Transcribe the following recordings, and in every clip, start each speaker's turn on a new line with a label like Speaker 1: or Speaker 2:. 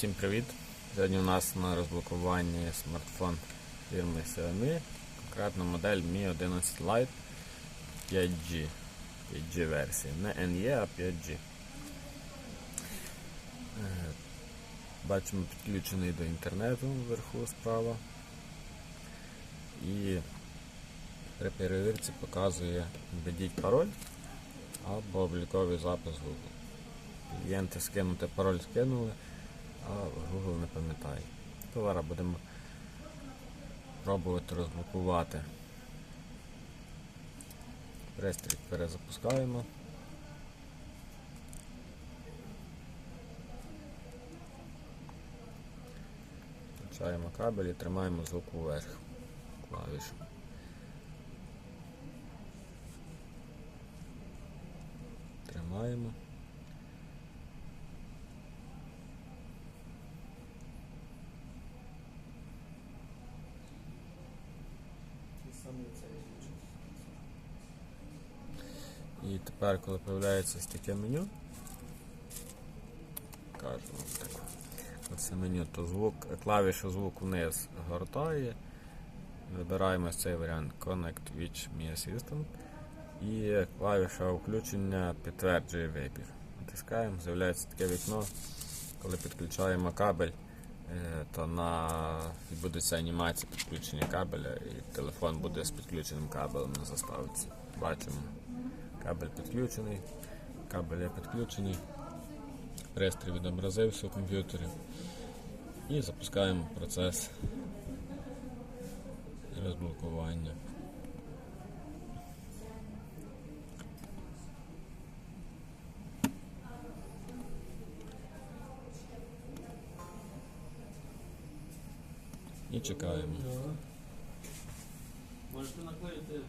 Speaker 1: Всім привіт! Сьогодні у нас на розблокуванні смартфон фірми Xiaomi, конкретно модель Mi 11 Lite 5G. 5G версія. Не NE, а 5G. Е, Бачимо підключений до інтернету вверху справа. І при перевірці показує введіть пароль або обліковий запис Google. Клієнти скинути пароль скинули, а Google не пам'ятає. Зараз будемо пробувати розблокувати. Пристрій перезапускаємо. Включаємо кабель і тримаємо звук вверх клавішу. Тримаємо. І тепер, коли з'являється таке меню, вам так, оце меню, то звук, клавіша звук вниз гортає. Вибираємо цей варіант Connect with Mi Assistant. І клавіша включення підтверджує вибір. Натискаємо, з'являється таке вікно. Коли підключаємо кабель, е, то на відбудеться анімація підключення кабеля і телефон буде з підключеним кабелем на заставці. Бачимо. Кабель підключений, кабель є підключений, пристрій відобразився в комп'ютері і запускаємо процес розблокування. І чекаємо.
Speaker 2: Можете наклеїти.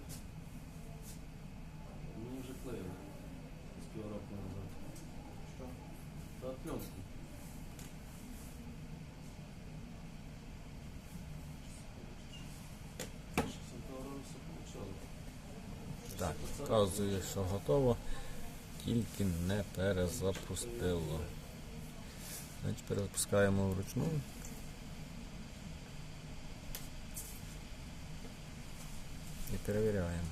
Speaker 2: Ми. З півроку назад. Що? Та пленку.
Speaker 1: Так, вказує, що готово, тільки не перезапустило. Значить, перезапускаємо вручну. І перевіряємо.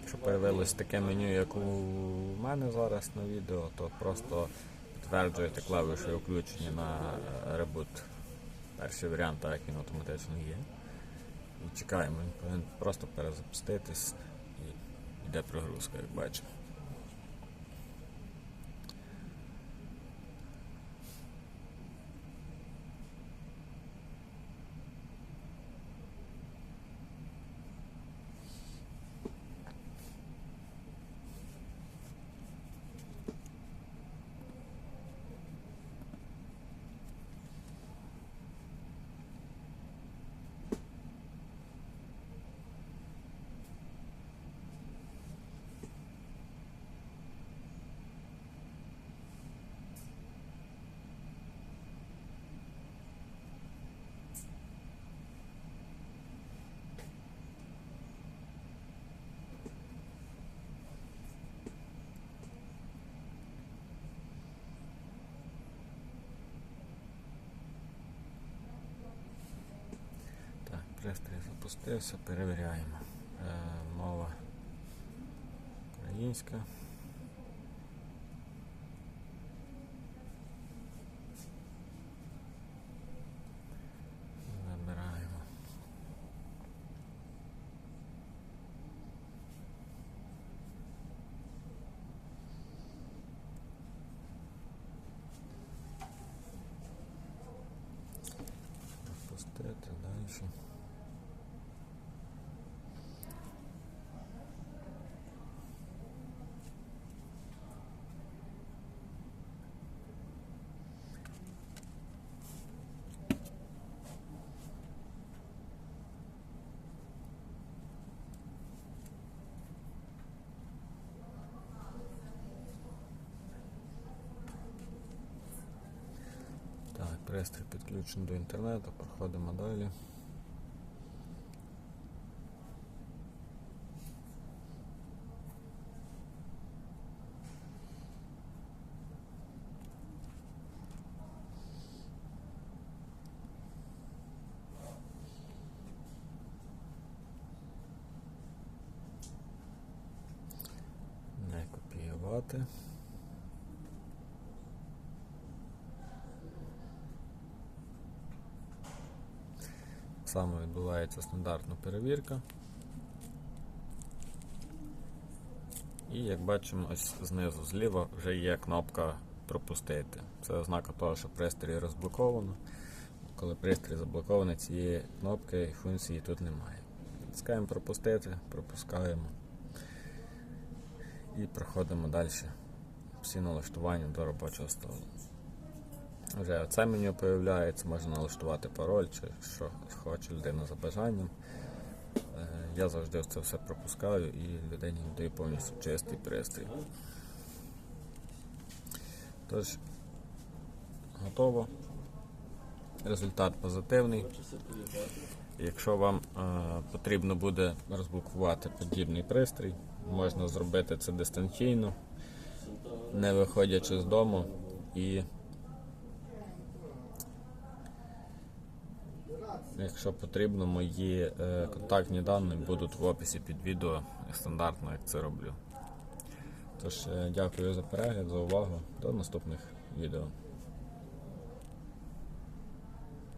Speaker 1: Якщо появилось таке меню, як у мене зараз на відео, то просто підтверджуєте клавішою включення на ребут. Перший варіант, так як він автоматично є. І чекаємо, він повинен просто перезапуститись і йде прогрузка, як бачимо. Так, пристрій запустився, перевіряємо. Е, мова українська. Запустити далі. Пристрій підключений до інтернету, проходимо далі. Не. Саме відбувається стандартна перевірка. І як бачимо, ось знизу зліва вже є кнопка пропустити. Це ознака того, що пристрій розблоковано. Коли пристрій заблокований, цієї кнопки функції тут немає. Натискаємо пропустити, пропускаємо і проходимо далі всі налаштування до робочого столу. Вже це меню появляється, можна налаштувати пароль чи що хоче людина за бажанням. Е, Я завжди це все пропускаю і людині даю повністю чистий пристрій. Тож, готово. Результат позитивний. Якщо вам е, потрібно буде розблокувати подібний пристрій, можна зробити це дистанційно, не виходячи з дому і якщо потрібно, мої е, контактні дані будуть в описі під відео стандартно, як це роблю. Тож, е, дякую за перегляд, за увагу. До наступних відео.